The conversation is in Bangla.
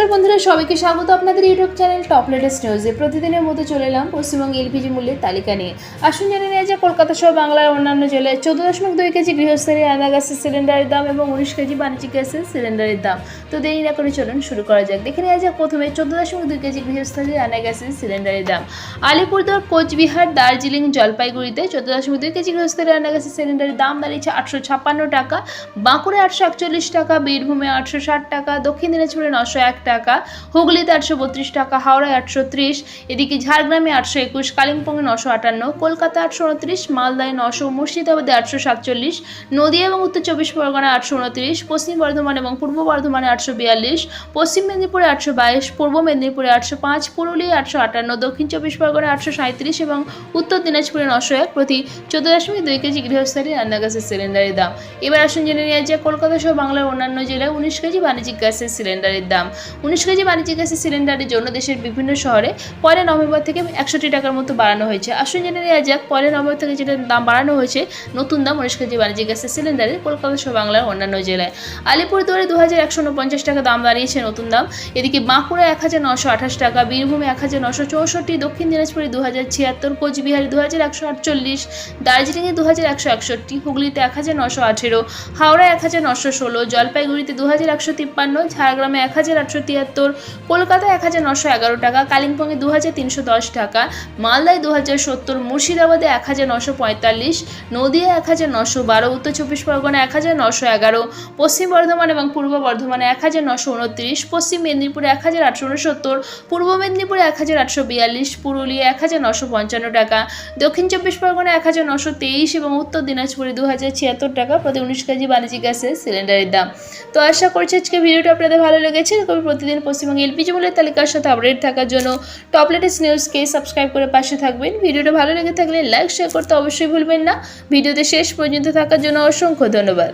নমস্কার বন্ধুরা, সবাইকে স্বাগত আপনাদের ইউটিউব চ্যানেল টপ লেটেস্ট নিউজে প্রতিদিনের মতো চলে এলাম পশ্চিমবঙ্গে এলপিজি মূল্যের তালিকা নিয়ে। আসুন জেনে নেওয়া যায় কলকাতা সহ বাংলার অন্যান্য জেলায় চোদ্দ দশমিক দুই কেজি গৃহস্থলী আদা গ্যাসের সিলিন্ডারের দাম এবং উনিশ কেজি বাণিজ্যিক গ্যাসের সিলিন্ডারের দাম। তো দেরি না করে চলুন শুরু করা যাক। দেখে নেওয়া যাক প্রথমে চোদ্দ দশমিক দুই কেজি গৃহস্থলী আদা গ্যাসের সিলিন্ডারের দাম। আলিপুরদুয়ার, কোচবিহার, দার্জিলিং, জলপাইগুড়িতে চোদ্দ দশমিক দুই কেজি গৃহস্থলী আদা গ্যাসের সিলিন্ডারের দাম দাঁড়িয়েছে আটশো ছাপ্পান্ন টাকা। বাঁকুড়ে আটশো একচল্লিশ টাকা, বীরভূমে আটশো ষাট টাকা, দক্ষিণ দিনাজপুরে নশো এক টাকা হুগলিতে আটশো বত্রিশ টাকা, হাওড়ায় আটশো ত্রিশ, এদিকে ঝাড়গ্রামে আটশো একুশ, কালিম্পংয়ে নশো আটান্ন, কলকাতা আটশো উনত্রিশ, মালদায় নশো, মুর্শিদাবাদে আটশো সাতচল্লিশ, নদিয়া এবং উত্তর চব্বিশ পরগনায় আটশো উনত্রিশ, পশ্চিম বর্ধমান এবং পূর্ব বর্ধমানে আটশো বিয়াল্লিশ, পশ্চিম মেদিনীপুরে আটশো বাইশ, পূর্ব মেদিনীপুরে আটশো পাঁচ পুরুলিয়া আটশো আটান্ন, দক্ষিণ চব্বিশ পরগনায় আটশো সাঁত্রিশ এবং উত্তর দিনাজপুরে নশো এক প্রতি চোদ্দ দশমিক দুই কেজি গৃহস্থলী রান্না গ্যাসের সিলিন্ডারের দাম। এবার আসুন জেনে নেওয়া যায় কলকাতা সহ বাংলার অন্যান্য জেলায় উনিশ কেজি বাণিজ্যিক গ্যাসের সিলিন্ডারের দাম। উনিশ কেজি বাণিজ্যিক গ্যাসের সিলিন্ডারের জন্য দেশের বিভিন্ন শহরে পয়লা নভেম্বর থেকে একষট্টি টাকার মতো বাড়ানো হয়েছে। আসুন জেনে নেওয়া যাক, পয়লা নভেম্বর থেকে যেটা দাম বাড়ানো হয়েছে, নতুন দাম উনিশ কেজি বাণিজ্যিক গ্যাসের সিলিন্ডারের কলকাতা সহ বাংলার অন্যান্য জেলায়। আলিপুরদুয়ারে দু হাজার একশো উনপঞ্চাশ টাকা দাম দাঁড়িয়েছে নতুন দাম। এদিকে বাঁকুড়া এক হাজার নশো আঠাশ টাকা, বীরভূমে এক হাজার নশো চৌষট্টি, দক্ষিণ দিনাজপুরে দু হাজার ছিয়াত্তর, কোচবিহারে দু হাজার একশো আটচল্লিশ, দার্জিলিংয়ে দু হাজার একশো একষট্টি, হুগলিতে এক হাজার নশো আঠেরো হাওড়া এক হাজার নশো ষোলো, জলপাইগুড়িতে দু হাজার একশো তিপ্পান্ন, ঝাড়গ্রামে এক হাজার আটশো তিয়াত্তর কলকাতায় এক হাজার নশো এগারো টাকা, কালিম্পংয়ে দু হাজার তিনশো দশ টাকা, মালদায় দু হাজার সত্তর, মুর্শিদাবাদে এক হাজার নশো পঁয়তাল্লিশ নদিয়া এক হাজার নশো বারো, উত্তর চব্বিশ পরগনা এক হাজার নশো এগারো, পশ্চিম বর্ধমান এবং পূর্ব বর্ধমানে এক হাজার নশো উনত্রিশ, পশ্চিম মেদিনীপুরে এক হাজার আটশো উনসত্তর, পূর্ব মেদিনীপুরে এক হাজার আটশো বিয়াল্লিশ পুরুলিয়া এক হাজার নশো পঞ্চান্ন টাকা, দক্ষিণ চব্বিশ পরগনা এক হাজার নশো তেইশ এবং উত্তর দিনাজপুরে দু হাজার ছিয়াত্তর টাকা প্রতি উনিশ কেজি বাণিজ্যিক গ্যাসের সিলিন্ডারের দাম। তো আশা করছি আজকে ভিডিওটা আপনাদের ভালো লেগেছে। প্রতিদিন পশ্চিমবঙ্গে এলপিজি মূল্যের তালিকার সাথে আপডেট থাকার জন্য টপ লেটেস্ট নিউজকে সাবস্ক্রাইব করে পাশে থাকবেন। ভিডিওটা ভালো লেগে থাকলে লাইক শেয়ার করতে অবশ্যই ভুলবেন না। ভিডিওতে শেষ পর্যন্ত থাকার জন্য অসংখ্য ধন্যবাদ।